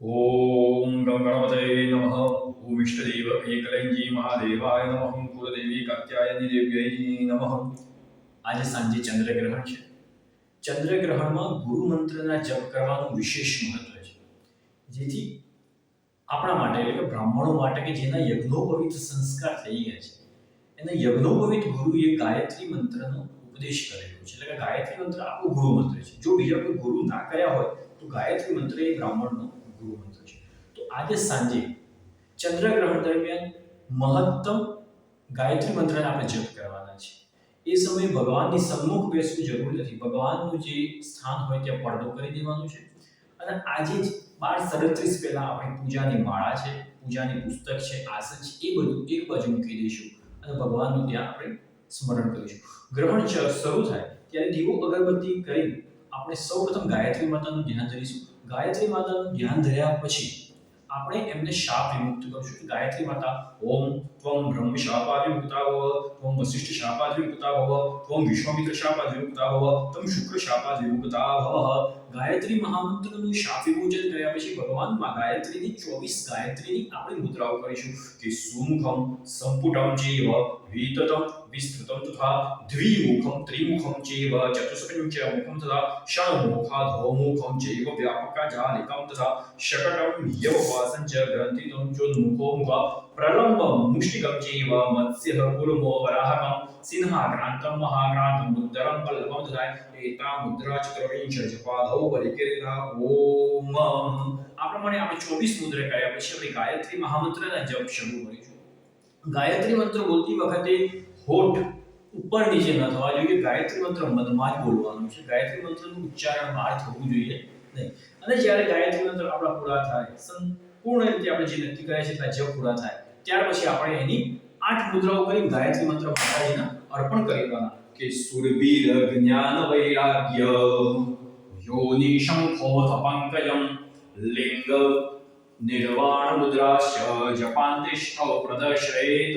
ઓમ ગંગણપતય નમઃ ઓમ ઇષ્ટદેવ એકલંજી મહાદેવાય નમઃ કુળદેવી કાત્યાયની દેવ્યય નમઃ આજે સાંજે ચંદ્રગ્રહણ છે. ચંદ્રગ્રહણમાં ગુરુ મંત્રના જપ કરવાનું વિશેષ મહત્વ છે. જેથી આપણા માટે એટલે કે બ્રાહ્મણો માટે કે જેના યજ્ઞોપવિત સંસ્કાર થઈ ગયા છે. એને યજ્ઞોપવિત ગુરુએ ગાયત્રી મંત્રનો ઉપદેશ કરેલો છે. એટલે કે ગાયત્રી મંત્ર આપણો ગુરુ મંત્ર છે. જો બીજા કોઈ ગુરુ ના કર્યા હોય, તો ગાયત્રી મંત્ર એ બ્રાહ્મણનો મંત્ર છે. તો આજે સાંજે ચંદ્રગ્રહણ દરમિયાન મહત્તમ ગાયત્રી મંત્રને આપણે જપ કરવાના છે. એ સમયે ભગવાનની સન્મુખ બેસવું જરૂરી નથી. ભગવાનનું જે સ્થાન હોય ત્યાં પડદો કરી દેવાનું છે. અને આજે જ બાર સડત્રીસ પહેલા આપણે પૂજાની માળા છે, પૂજાની પુસ્તક છે, આસન છે, એ બધું એક બાજુ મૂકી દઈશું અને ભગવાનનું ત્યાં આપણે સ્મરણ કરીશું. ગ્રહણ શરૂ થાય ત્યારે દીવો અગરબત્તી કરી આપણે સૌપ્રથમ ગાયત્રી માતાનું ધ્યાન ધરીશું. ગાયત્રી માતાનું ધ્યાન ધર્યા પછી આપણે એમને શાપ વિમુક્ત કરીશું. કે ગાયત્રી માતા, ઓમ ત્વમ બ્રહ્મ શાપાદિમુક્તા ભવ ત્વમ વસિષ્ઠ શાપાદિમુક્તા ભવ ત્વમ વિશ્વામિત્ર શાપાદિમુક્તા ભવ ત્વમ શુક્ર શાપાદિમુક્તા ભવ ગાયત્રી મહામંત્રનું શાપ વિમોચન કર્યા પછી ભગવાનમાં ગાયત્રીની ચોવીસ ગાયત્રીની આપણે મુદ્રાઓ કરીશું કે સુમુખમ સંપુટમ જીવ વિતતમ વિસ્તૃતમ તથા દ્વિમુખમ ત્રિમુખમ ચેવ ચતુષ્પંચમુખમ તથા ષણમુખા ધોમુખમ ચેવ વ્યાપકા જાલિકમ તથા શકટમ યવવાસં ચ ગ્રંથિતમ ચોન્મુખો મુખા પ્રલંબમ મુષ્ટિકમ ચેવ મત્સ્ય કુલમો વરાહકમ સિંહાક્રાંતમ મહાક્રાંતમ મુદ્રમ પલ્લવમ તથા એતા મુદ્રા ચક્રવિંશ જપાધૌ પરિકિરણા ઓમ આ પ્રમાણે આપણે ચોવીસ મુદ્રા કર્યા પછી આપણે ગાયત્રી મહામંત્રના જપ શરૂ કરીશું ગાયત્રી મંત્ર બોલતી વખતે હોઠ ઉપર નીચે ન થવા જોઈએ. ગાયત્રી મંત્ર મધમાં જ બોલવાનું છે. ગાયત્રી મંત્રનું ઉચ્ચારણ બહાર થવું જોઈએ નહીં. અને જ્યારે ગાયત્રી મંત્ર આપણા પૂરા થાય, સંપૂર્ણ રીતે આપણે જે નક્કી કર્યા છે એટલા જપ પૂરા થાય, ત્યાર પછી આપણે એની આઠ મુદ્રાઓ કરી ગાયત્રી મંત્ર માતાજીના અર્પણ કરી દેવાના કે સુરવીર જ્ઞાન વૈરાગ્ય, યોનિ શંખો પંકજમ લિંગ નિર્વાણ મુદ્રાશ્ચ જપાંતિષ્ઠ પ્રદર્શયેત